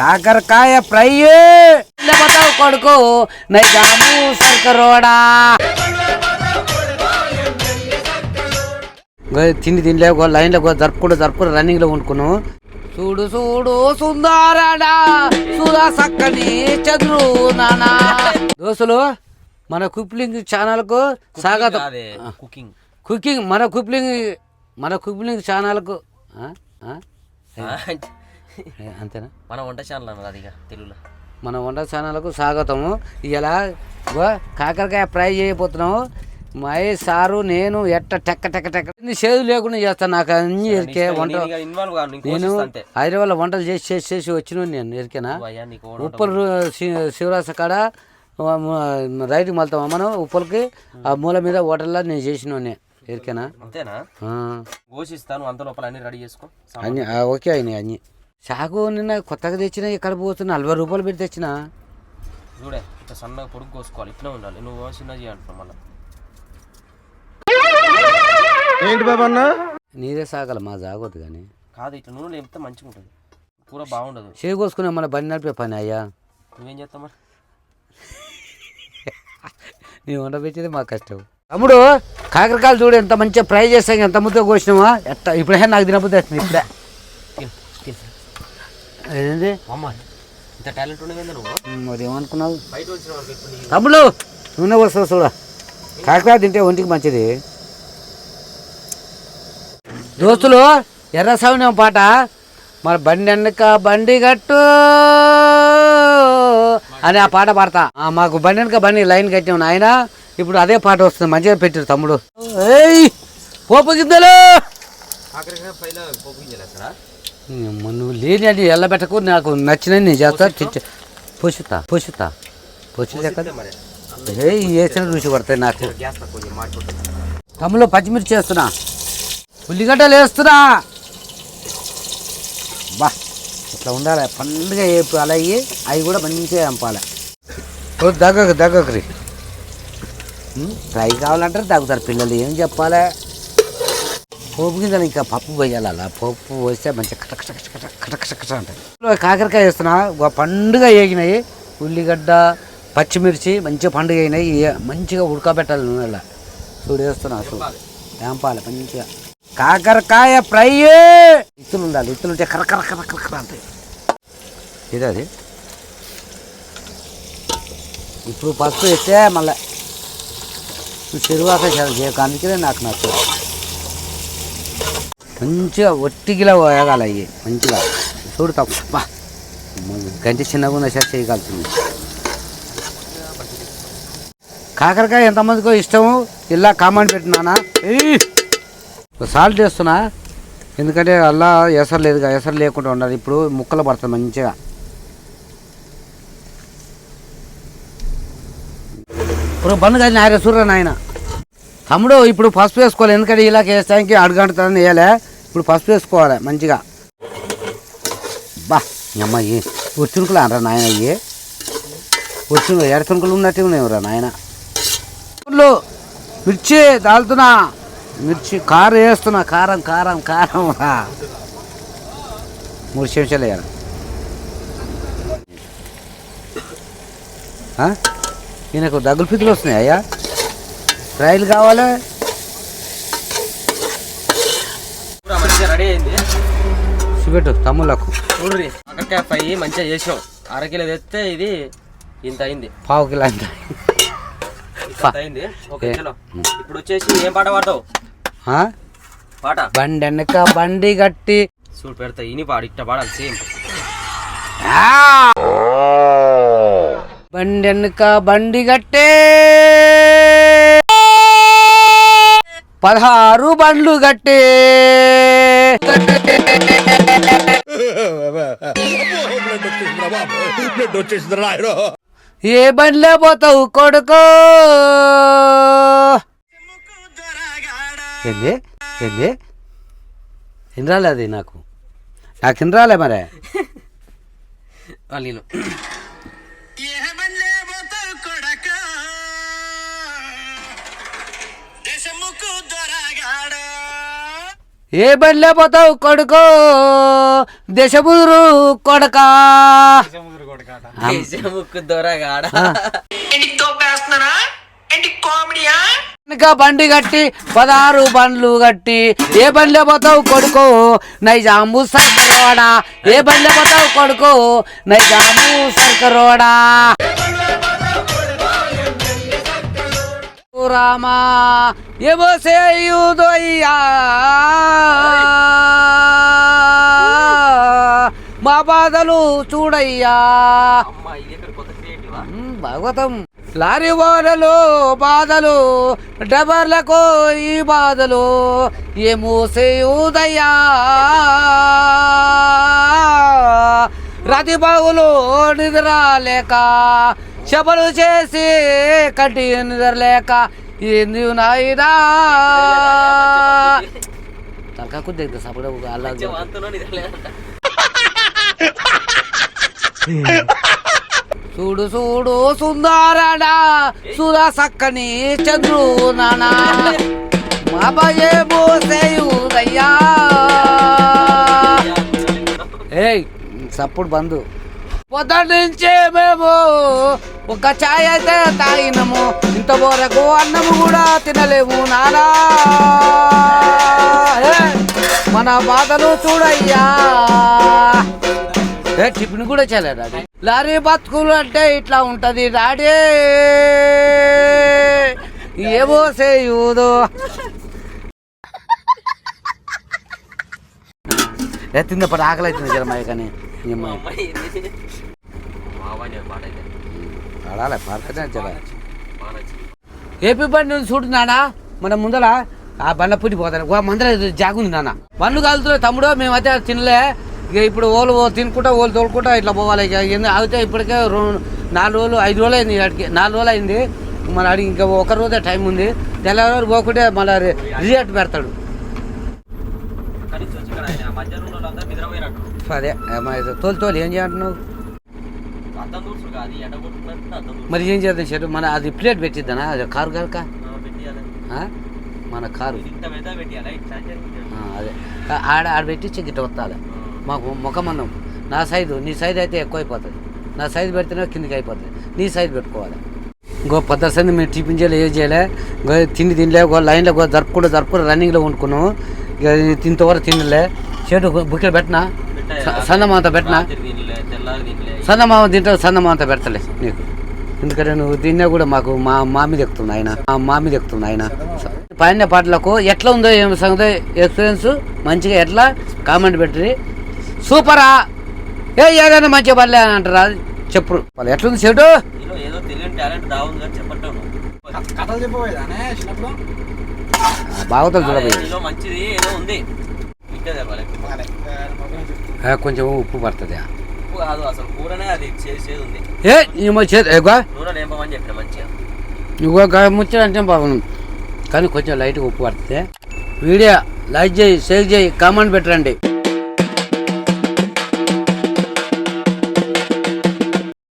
కాకరకాయ ఫ్రై. పోతావు కొడుకు. నైజాము సర్కరోడా. తిండి తినలే గో లైన్లో గో జరుపుకుంటూ జరుపుకుంటూ రన్నింగ్లో వండుకున్నావు చూడు చూడు సుందరడా. సుధా సక్కని చదురు నానా. దోస్తులు మన కుప్లింగ్ ఛానల్కు స్వాగతం. Cooking cooking. మన కుప్లింగ్ మన కుప్లింగ్ ఛానల్కు ఆ? ఆ? ఏ, అంతేనా? మన వంట ఛానల్ అన్నది అది ఇక తెలుగులో. మన వంట ఛానల్కు స్వాగతము. ఇలా కాకరకాయ ఫ్రై చేయబోతున్నాము. మహేష్ సారు నేను ఎట్ట టెక్క టెక్క టెక్క చేదు లేకుండా చేస్తాను నాకు అన్ని ఎరికే వంట. నేను హైదరాబాద్లో వంటలు చేసి చేసి చేసి వచ్చిన నేను ఎరికేనా? ఉప్పల్ శివరాస కాడ ఆ, మ- రైట్కి మళ్తామా మనం? ఉప్పల్కి? ఆ మూల మీద హోటల్లో నేను చేసిన ఎరికేనా? అంతేనా? ఆ. కోసిస్తాను అంత లోపల అన్ని రెడీ చేసుకో. అన్ని ఓకే అయినాయి అన్ని. సాగు నిన్న కొత్తగా తెచ్చిన ఇక్కడ పోతున్నా? నలభై రూపాయలు పెట్టి తెచ్చిన? చూడే ఇట్లా సన్నగా పొడుగు కోసుకోవాలి. ఇట్లా ఉండాలి. నువ్వు చిన్న చేయంటున్నావు మళ్ళీ. ఏంటి బాబా అన్న? నీరే సాగల మా జాగొద్దు కానీ. కాదు ఇట్లా నూనె లేపితే మంచిగా ఉంటుంది. కూర బాగుండదు. చేయి కోసుకునే మన బండి నడిపే పని అయ్యా? నువ్వేం చేస్తావు మరి? నీ వంట పెట్టేది మా కష్టం. తమ్ముడు! కాకరకాయలు చూడు ఎంత మంచిగా ఫ్రై చేస్తాం ఎంత ముద్ద కోసినావా ఎట్ట ఇప్పుడే నాకు తినబుద్ధి వస్తుంది ఇప్పుడే. ఏంది ఇంత టాలెంట్ ఉండేది నువ్వు? నీ తమ్ముడు నూనె వస్తావు చూడ. కాకరకాయ తింటే ఒంటికి మంచిది. దోస్తులు ఎర్ర సౌన్యం పాట. మన బండి వెనక బండి గట్టు అని ఆ పాట పాడతా. మాకు బండి వెనక బండి లైన్ కట్టాం నాయన. ఇప్పుడు అదే పాట వస్తుంది మంచిగా పెట్టారు తమ్ముడు. ఏయ్ పోపు గింజలు! నువ్వు లేని అది ఎల్లబెట్టకు నాకు నచ్చినవి నేను చేస్తా కదా? మరి. ఏ వేసిన రుచి పడతాయి నాకు? తమ్ములో పచ్చిమిర్చి వేస్తున్నా ఉల్లిగడ్డలు వేస్తున్నా. బా ఇట్లా ఉండాలి. పండుగ వేపు అలాగే అవి కూడా మంచిగా చంపాలి. దగ్గకు దగ్గకురి ఫ్రై కావాలంటారు తగ్గుతారు పిల్లలు ఏం చెప్పాలి? పోపు గింజలు ఇంకా పప్పు పోయాలి అలా పప్పు పోస్తే మంచిగా కటకట కటకట కటకట కట కట కాకరకాయ వేస్తున్నా ఒక పండుగ వేగినాయి. ఉల్లిగడ్డ పచ్చిమిర్చి మంచిగా పండుగ అయినాయి. మంచిగా ఉడకబెట్టాలి నూనెలో. చూడు వేస్తున్నా చూడు. వేంపాలి మంచిగా. కాకరకాయ ఫ్రై! ఇత్తులు ఉండాలి ఇత్తులు ఉంటే కరకర కర అంటాయి. ఇది అది ఇప్పుడు పసుపు వేస్తే మళ్ళీ. చెరువాక చేయకు అందుకనే నాకు నచ్చదు. మంచిగా ఒట్టిగిలా వేగాలి అవి మంచిగా. చూడు తప్ప గంటి చిన్నగా ఉన్న సార్? చేయగలుగుతుంది. కాకరకాయ ఎంతమందికో ఇష్టము? ఇలా కామెంట్ పెట్టినానా సాల్ట్ వేస్తున్నా. ఎందుకంటే అలా ఎసరు లేదుగా ఎసరు లేకుండా ఉండాలి. ఇప్పుడు ముక్కలు పడుతుంది మంచిగా. ఇప్పుడు బంద్ కానీ ఆయన చూడరా నాయన. తమ్ముడు ఇప్పుడు పసుపు వేసుకోవాలి. ఎందుకంటే ఇలా వేస్తానికి అడుగంటుతుందని వేయాలి. ఇప్పుడు పసుపు వేసుకోవాలి మంచిగా. బా ఈ అమ్మాయి ఉచ్చునుకులు అనరా నాయన అయ్యి ఉచ్చును ఎడతునుకులు ఉన్నట్టు ఉన్నాయిరా నాయన. మిర్చి దాల్తున్నా మిర్చి కారం వేస్తున్నా కారం కారం కారం రా. మూడు చెంచాలు వేయాలి. ఈయనకు దగ్గులు పితులు వస్తున్నాయి? అయ్యా రైలు కావాలి కూర మంచిగా రెడీ అయింది చూపెట్టు తమ్ముళ్ళకు. చూడ్రి కాకరకాయ ఫ్రై మంచిగా చేసాం అరకిలో తెస్తే ఇది ఇంత అయింది. పావు కిలో అంత. ఇంత అయింది. ఓకే చలో ఇప్పుడు వచ్చేసి ఏం పాట పాడతావు? పాట. బండి వెనక బండి గట్టి. చూడు పెడతా ఇని పాడు ఇట్ట పాడాలి సేమ్. బండి వెనక బండి గట్టే. పదహారు బండ్లు గట్టే. ఏ బండిలో పోతావు కొడుకో? ఏంది? ఏంది? వినరాలే అది నాకు. నాకు వినరాలే మరే. నేను. ఏ బండిలే పోతావు కొడుకో? దశముదురు కొడకా. ఇంకా బండి కట్టి పదహారు బండ్లు కట్టి ఏ బండిలో పోతావు కొడుకో? నైజాము సర్కరోడా. ఏ బండిలో పోతావు కొడుకో? నైజాము సర్కరోడా. రామా ఏమో మా బాధలు చూడయ్యా. భాగవతం. లారీ వాడలు బాధలు డబర్లకు ఈ బాధలు. ఏమో సేయుదయ్యా. రతి బాగులు నిద్రలేక శబలు చేసి కట్టి నిద్రలేక ఏంది నాయనా తలకా కుద్ది సపడ లేదంట చూడు చూడు సుందరడా సుధా సక్కని చంద్రు నానా. మా అప్పుడు బంధు పొద్దున్న నుంచే మేము. ఒక ఛాయ్ అయితే తాగినము. ఇంతవరకు అన్నము కూడా తినలేము నానా. మన బాధలు చూడయ్యా. ఏ టిఫిన్ కూడా చేయలేదు డాడీ. లారీ బతుకులు అంటే ఇట్లా ఉంటది డాడీ. ఏవో సేయుదు ఏ తిన్నప్పుడు ఆకలి అవుతుంది జరమాయ కానీ అమ్మాయి అయితే ఆడాలి ఏపీ బండి నాన్న మన ముందర ఆ బండ్ల పుట్టి పోతాను ముందర జాగుంది నాన్న బండ్లు కాలుతున్నాయి తమ్ముడు మేమైతే తినలే. ఇక ఇప్పుడు ఓలు ఓ తినుకుంటా ఓలు తోలుకుంటా ఇట్లా పోవాలి. ఇక ఆగితే ఇప్పటికే రెండు నాలుగు రోజులు ఐదు రోజులు అయింది అడిగి నాలుగు రోజులు అయింది. మన అడిగి ఇంకా ఒక రోజే టైం ఉంది. తెల్లవారు పోకుంటే మళ్ళీ రిజల్ట్ పెడతాడు కానీ చూసి ఇక్కడ ఆయన మధ్యాహ్నం ఉన్న వాళ్ళందరూ నిద్రపోయినట్టు అదే మరి తోలు తోలు ఏం చేయంటున్నావు మరి ఏం చేద్దాం చెడు మన అది ప్లేట్ పెట్టిద్దానా? అది కారు కనుక మన కారు. అదే. ఆడ ఆడ పెట్టి గిట్ట వస్తాలి మాకు ముఖమన్నం నా సైజు నీ సైజు అయితే ఎక్కువ అయిపోతుంది నా సైజు పెడితేనే కిందికి అయిపోతుంది. నీ సైజు పెట్టుకోవాలి. ఇంకో పద్దసంది మేము టిఫిన్ చేయలే ఏం చేయలే. తిండి తినలే లైన్లో జరుపుకుంటూ జరుపుకుంటూ రన్నింగ్లో వండుకున్నాము. ఇక తింతవరకు తినలే. చెడు బుక్కెట్ పెట్టినా? సన్నమాంత పెట్టినా? సన్నమామ తింటావు సన్నమాంత పెడతలే నీకు. ఎందుకంటే నువ్వు తిన్నా కూడా మాకు మా మా మీద ఎక్కుతుంది ఆయన. మా మా మీద ఎక్కుతుంది ఆయన పైన పాటలకు ఎట్లా ఉందో ఏం సంగతి ఎక్స్పీరియన్స్ మంచిగా ఎట్లా కామెంట్ పెట్టి. సూపరా? ఏ ఏదైనా మంచిగా పర్లే అని అంటారా? చెప్పు. వాళ్ళు ఎట్లుంది చెడు బాగుతుంది చూడబోయే నీలో మంచిది ఏదో ఉంది. ఇంకా కొంచెం ఉప్పు పడుతుంది ఉప్పు కాదు అసలు కూరనే అది చేసి చేదు ఉంది ఏ ఈ చేతి ఎగో నూనె లేపమని చెప్పిన మంచిగా నువ్వు ముచ్చాడంటే బాగుంది కానీ కొంచెం లైట్గా ఉప్పు పడుతుంది వీడియో లైక్ చేయి షేర్ చేయి కామెంట్ పెట్టండి